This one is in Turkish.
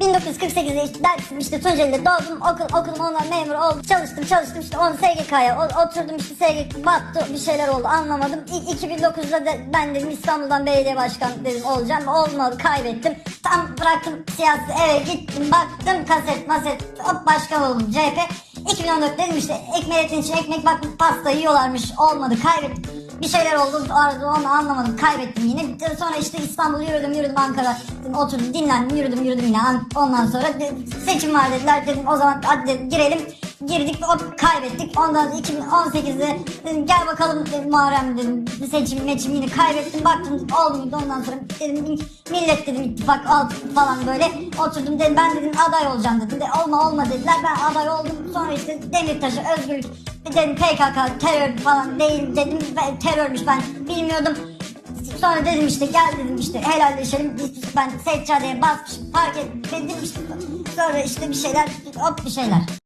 1948'de işte dersim işte Tunceli'de doğdum okul, okulum ondan memur oldum. Çalıştım çalıştım işte onu SGK'ya oturdum işte SGK battı bir şeyler oldu anlamadım. İ- 2009'da da ben dedim İstanbul'dan belediye başkanı dedim olacağım olmadı kaybettim. Tam bıraktım siyasi eve gittim baktım kaset maset hop başkan oldum CHP 2014 dedim işte ekmeğin için ekmek baktım pasta yiyorlarmış olmadı kaybettim bir şeyler oldu onu anlamadım kaybettim yine. Sonra işte İstanbul yürüdüm yürüdüm Ankara oturdum dinlendim yürüdüm yürüdüm yine. An- ondan sonra seçim var dediler dedim o zaman hadi dedim, girelim girdik hop kaybettik. Ondan sonra 2018'de dedim gel bakalım dedim Muharrem dedim seçim meçim yine kaybettim. Baktım olmuyordu ondan sonra dedim millet dedim ittifak alt falan böyle. Oturdum dedim ben dedim aday olacağım dedim. De olma olma dediler. Ben aday oldum. Sonra işte Demirtaş'ı özgürlük dedim PKK terör falan değil dedim. Terörmüş ben bilmiyordum. Sonra dedim işte gel dedim işte helalleşelim. Ben seccadeye basmışım fark et dedim işte. Sonra işte bir şeyler hop bir şeyler.